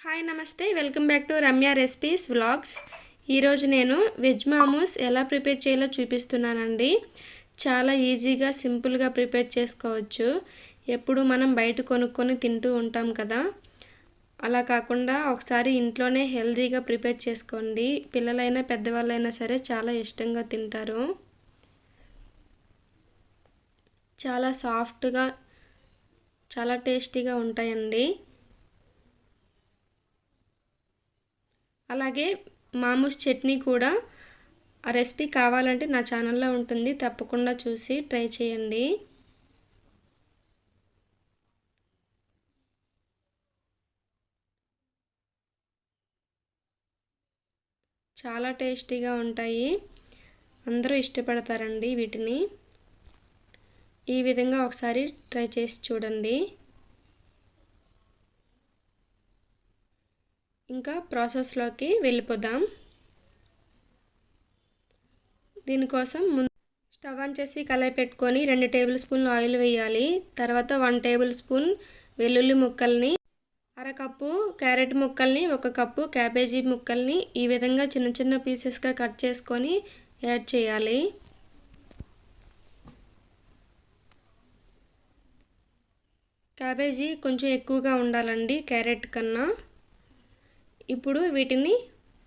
Hi నమస్తే. Welcome back to Ramya recipes vlogs. ఈరోజు నేను వెజ్ మామూస్ ఎలా ప్రిపేర్ చేయాలో చూపిస్తున్నానండి. చాలా ఈజీగా సింపుల్గా ప్రిపేర్ చేసుకోవచ్చు. ఎప్పుడు మనం బయట కొనుక్కొని తింటూ ఉంటాం కదా. అలా కాకుండా ఒకసారి ఇంట్లోనే హెల్తీగా ప్రిపేర్ చేసుకోండి. పిల్లలైనా పెద్దవాళ్ళైనా సరే చాలా ఇష్టంగా తింటారు. చాలా సాఫ్ట్గా చాలా టేస్టీగా ఉంటాయండి. అలాగే మామూస్ చట్నీ కూడా ఆ రెసిపీ కావాలంటే నా ఛానల్లో ఉంటుంది. తప్పకుండా చూసి ట్రై చేయండి. చాలా టేస్టీగా ఉంటాయి. అందరూ ఇష్టపడతారండి వీటిని. ఈ విధంగా ఒకసారి ట్రై చేసి చూడండి. ఇంకా ప్రాసెస్లోకి వెళ్ళిపోదాం. దీనికోసం ముందు స్టవ్ ఆన్ చేసి కళాయి పెట్టుకొని రెండు టేబుల్ స్పూన్లు ఆయిల్ వేయాలి. తర్వాత వన్ టేబుల్ స్పూన్ వెల్లుల్లి ముక్కల్ని అరకప్పు క్యారెట్ ముక్కల్ని ఒక కప్పు క్యాబేజీ ముక్కల్ని ఈ విధంగా చిన్న చిన్న పీసెస్గా కట్ చేసుకొని యాడ్ చేయాలి. క్యాబేజీ కొంచెం ఎక్కువగా ఉండాలండి క్యారెట్ కన్నా. ఇప్పుడు వీటిని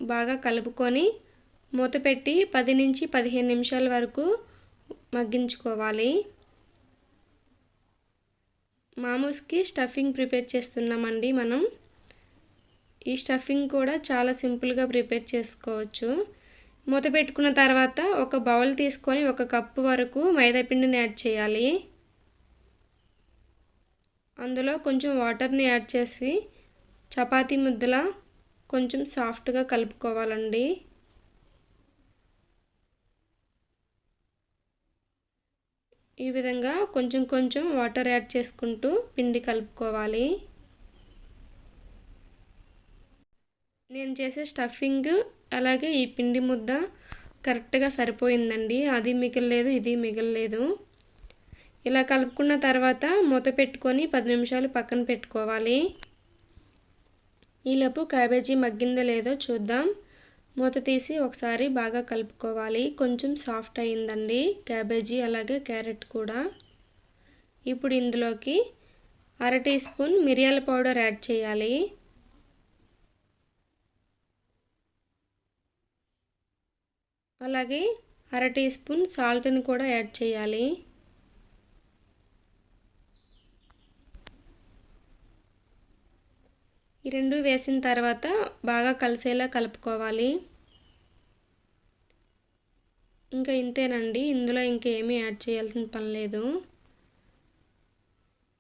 బాగా కలుపుకొని మూత పెట్టి పది నుంచి పదిహేను నిమిషాల వరకు మగ్గించుకోవాలి. మామూస్కి స్టఫింగ్ ప్రిపేర్ చేస్తున్నామండి మనం. ఈ స్టఫింగ్ కూడా చాలా సింపుల్గా ప్రిపేర్ చేసుకోవచ్చు. మూత పెట్టుకున్న తర్వాత ఒక బౌల్ తీసుకొని ఒక కప్పు వరకు మైదాపిండిని యాడ్ చేయాలి. అందులో కొంచెం వాటర్ని యాడ్ చేసి చపాతీ ముద్దలా కొంచెం సాఫ్ట్గా కలుపుకోవాలండి. ఈ విధంగా కొంచెం కొంచెం వాటర్ యాడ్ చేసుకుంటూ పిండి కలుపుకోవాలి. నేను చేసే స్టఫింగ్ అలాగే ఈ పిండి ముద్ద కరెక్ట్గా సరిపోయిందండి. అది మిగలలేదు ఇది మిగలలేదు. ఇలా కలుపుకున్న తర్వాత మూత పెట్టుకొని పది నిమిషాలు పక్కన పెట్టుకోవాలి. ఈలోపు క్యాబేజీ మగ్గిందో లేదో చూద్దాం. మూత తీసి ఒకసారి బాగా కలుపుకోవాలి. కొంచెం సాఫ్ట్ అయిందండి. క్యాబేజీ అలాగే క్యారెట్ కూడా. ఇప్పుడు ఇందులోకి అర టీ స్పూన్ మిరియాల పౌడర్ యాడ్ చేయాలి. అలాగే అర టీ స్పూన్ సాల్ట్ని కూడా యాడ్ చేయాలి. ఈ రెండు వేసిన తర్వాత బాగా కలిసేలా కలుపుకోవాలి. ఇంకా ఇంతేనండి. ఇందులో ఇంకేమీ యాడ్ చేయాల్సిన పని లేదు.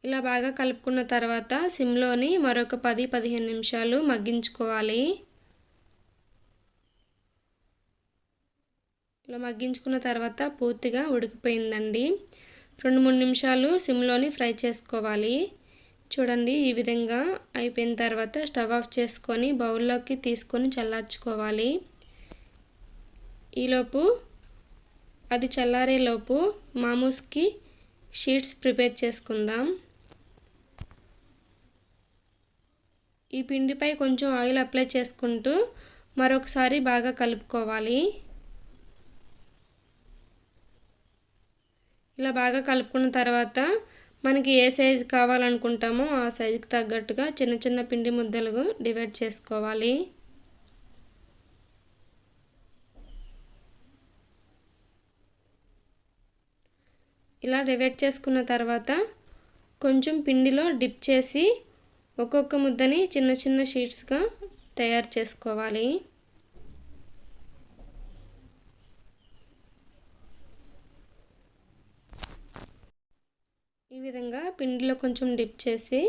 ఇలా బాగా కలుపుకున్న తర్వాత సిమ్లోని మరొక పది పదిహేను నిమిషాలు మగ్గించుకోవాలి. ఇలా మగ్గించుకున్న తర్వాత పూర్తిగా ఉడికిపోయిందండి. రెండు మూడు నిమిషాలు సిమ్లోని ఫ్రై చేసుకోవాలి. చూడండి ఈ విధంగా అయిపోయిన తర్వాత స్టవ్ ఆఫ్ చేసుకొని బౌల్లోకి తీసుకొని చల్లార్చుకోవాలి. ఈలోపు అది చల్లారేలోపు మామూస్కి షీట్స్ ప్రిపేర్ చేసుకుందాం. ఈ పిండిపై కొంచెం ఆయిల్ అప్లై చేసుకుంటూ మరొకసారి బాగా కలుపుకోవాలి. ఇలా బాగా కలుపుకున్న తర్వాత మనకి ఏ సైజు కావాలనుకుంటామో ఆ సైజుకి తగ్గట్టుగా చిన్న చిన్న పిండి ముద్దలుగా డివైడ్ చేసుకోవాలి. ఇలా డివైడ్ చేసుకున్న తర్వాత కొంచెం పిండిలో డిప్ చేసి ఒక్కొక్క ముద్దని చిన్న చిన్న షీట్స్గా తయారు చేసుకోవాలి. విధంగా పిండిలో కొంచెం డిప్ చేసి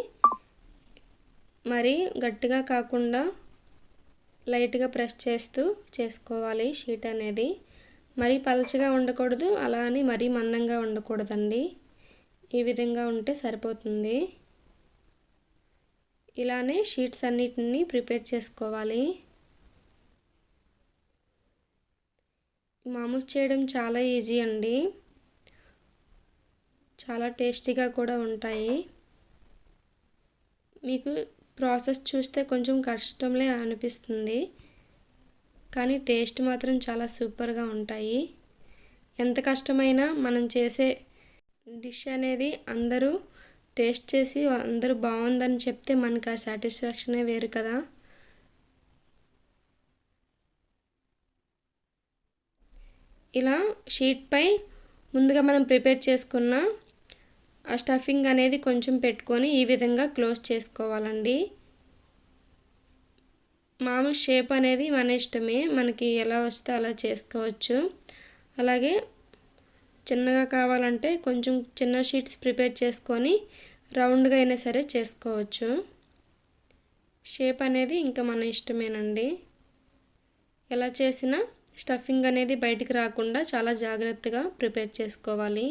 మరి గట్టిగా కాకుండా లైట్గా ప్రెస్ చేస్తూ చేసుకోవాలి షీట్ అనేది. మరీ పలచగా ఉండకూడదు అలా అని మరీ మందంగా ఉండకూడదండి. ఈ విధంగా ఉంటే సరిపోతుంది. ఇలానే షీట్స్ అన్నిటిని ప్రిపేర్ చేసుకోవాలి. మామూలు చేయడం చాలా ఈజీ అండి. చాలా టేస్టీగా కూడా ఉంటాయి. మీకు ప్రాసెస్ చూస్తే కొంచెం కష్టంలే అనిపిస్తుంది. కానీ టేస్ట్ మాత్రం చాలా సూపర్గా ఉంటాయి. ఎంత కష్టమైనా మనం చేసే డిష్ అనేది అందరూ టేస్ట్ చేసి అందరూ బాగుందని చెప్తే మనకు ఆ సాటిస్ఫాక్షనే వేరు కదా. ఇలా షీట్పై ముందుగా మనం ప్రిపేర్ చేసుకున్న ఆ స్టఫింగ్ అనేది కొంచెం పెట్టుకొని ఈ విధంగా క్లోజ్ చేసుకోవాలండి. మామూలు షేప్ అనేది మన ఇష్టమే మనకి ఎలా వస్తే అలా చేసుకోవచ్చు. అలాగే చిన్నగా కావాలంటే కొంచెం చిన్న షీట్స్ ప్రిపేర్ చేసుకొని రౌండ్గా అయినా సరే చేసుకోవచ్చు. షేప్ అనేది ఇంకా మన ఇష్టమేనండి. ఎలా చేసినా స్టఫింగ్ అనేది బయటికి రాకుండా చాలా జాగ్రత్తగా ప్రిపేర్ చేసుకోవాలి.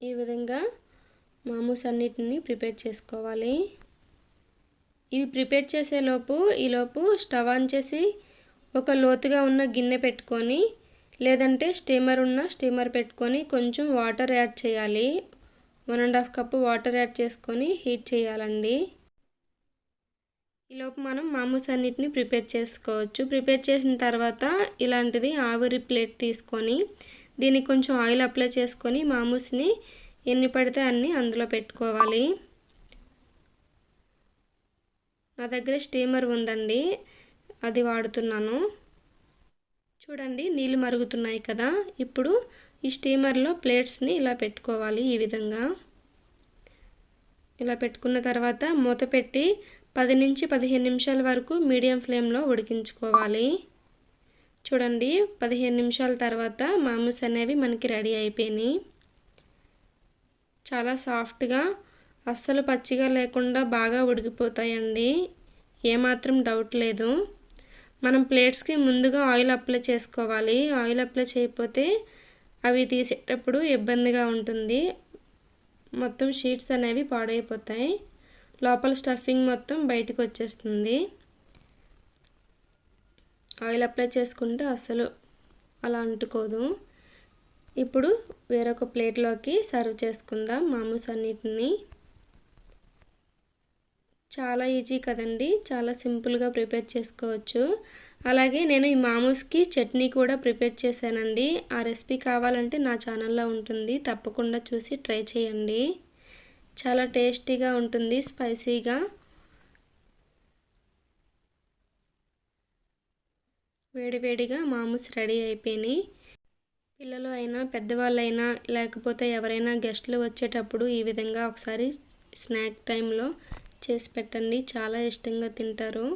ఈ విధంగా మామూస్ అన్నిటిని ప్రిపేర్ చేసుకోవాలి. ఇవి ప్రిపేర్ చేసేలోపు ఈలోపు స్టవ్ ఆన్ చేసి ఒక లోతుగా ఉన్న గిన్నె పెట్టుకొని లేదంటే స్టీమర్ ఉన్న స్టీమర్ పెట్టుకొని కొంచెం వాటర్ యాడ్ చేయాలి. One and half cup water add చేసుకొని హీట్ చేయాలండి. ఈలోపు మనం మామూస్ అన్నిటిని ప్రిపేర్ చేసుకోవచ్చు. ప్రిపేర్ చేసిన తర్వాత ఇలాంటిది ఆవిరి ప్లేట్ తీసుకొని దీనికి కొంచెం ఆయిల్ అప్లై చేసుకొని మామూస్ని ఎన్ని పడితే అన్ని అందులో పెట్టుకోవాలి. నా దగ్గర స్టీమర్ ఉందండి అది వాడుతున్నాను. చూడండి నీళ్ళు మరుగుతున్నాయి కదా. ఇప్పుడు ఈ స్టీమర్లో ప్లేట్స్ని ఇలా పెట్టుకోవాలి ఈ విధంగా. ఇలా పెట్టుకున్న తర్వాత మూత పెట్టి పది నుంచి పదిహేను నిమిషాల వరకు మీడియం ఫ్లేమ్లో ఉడికించుకోవాలి. చూడండి పదిహేను నిమిషాల తర్వాత మామూస్ అనేవి మనకి రెడీ అయిపోయినాయి. చాలా సాఫ్ట్గా అస్సలు పచ్చిగా లేకుండా బాగా ఉడికిపోతాయండి. ఏమాత్రం డౌట్ లేదు. మనం ప్లేట్స్కి ముందుగా ఆయిల్ అప్లై చేసుకోవాలి. ఆయిల్ అప్లై చేయకపోతే అవి తీసేటప్పుడు ఇబ్బందిగా ఉంటుంది. మొత్తం షీట్స్ అనేవి పాడైపోతాయి. లోపల స్టఫింగ్ మొత్తం బయటకు వచ్చేస్తుంది. ఆయిల్ అప్లై చేసుకుంటే అసలు అలా అంటుకోదు. ఇప్పుడు వేరొక ప్లేట్లోకి సర్వ్ చేసుకుందాం మామూస్ అన్నిటిని. చాలా ఈజీ కదండి చాలా సింపుల్గా ప్రిపేర్ చేసుకోవచ్చు. అలాగే నేను ఈ మామూస్కి చట్నీ కూడా ప్రిపేర్ చేశానండి. ఆ రెసిపీ కావాలంటే నా ఛానల్లో ఉంటుంది తప్పకుండా చూసి ట్రై చేయండి. చాలా టేస్టీగా ఉంటుంది స్పైసీగా. వేడివేడిగా మామూస్ రెడీ అయిపోయినాయి. పిల్లలు అయినా పెద్దవాళ్ళైనా లేకపోతే ఎవరైనా గెస్ట్లు వచ్చేటప్పుడు ఈ విధంగా ఒకసారి స్నాక్ టైంలో చేసి పెట్టండి. చాలా ఇష్టంగా తింటారు.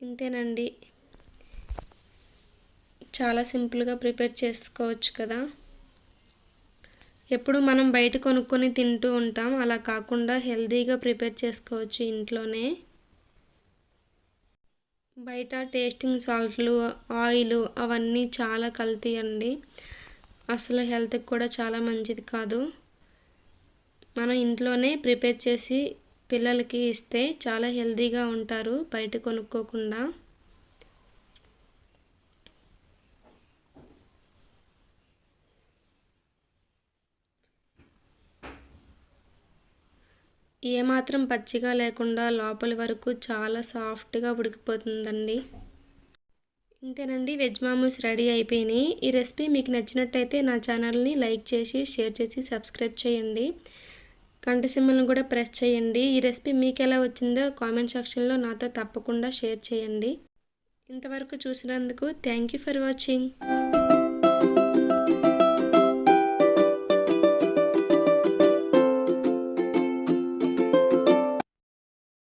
ఇంతేనండి. చాలా సింపుల్గా ప్రిపేర్ చేసుకోవచ్చు కదా. ఎప్పుడు మనం బయట కొనుక్కొని తింటూ ఉంటాం. అలా కాకుండా హెల్తీగా ప్రిపేర్ చేసుకోవచ్చు ఇంట్లోనే. బయట టేస్టింగ్ సాల్ట్లు ఆయిల్ అవన్నీ చాలా కల్తీ అండి. అసలు హెల్త్కి కూడా చాలా మంచిది కాదు. మనం ఇంట్లోనే ప్రిపేర్ చేసి పిల్లలకి ఇస్తే చాలా హెల్తీగా ఉంటారు బయట కొనుక్కోకుండా. ఏమాత్రం పచ్చిగా లేకుండా లోపల వరకు చాలా సాఫ్ట్గా ఉడికిపోతుందండి. ఇంతేనండి వెజ్ మామూస్ రెడీ అయిపోయినాయి. ఈ రెసిపీ మీకు నచ్చినట్టయితే నా ఛానల్ని లైక్ చేసి షేర్ చేసి సబ్స్క్రైబ్ చేయండి. గంట కూడా ప్రెస్ చేయండి. ఈ రెసిపీ మీకు ఎలా వచ్చిందో కామెంట్ సెక్షన్లో నాతో తప్పకుండా షేర్ చేయండి. ఇంతవరకు చూసినందుకు థ్యాంక్ యూ ఫర్ వాచింగ్.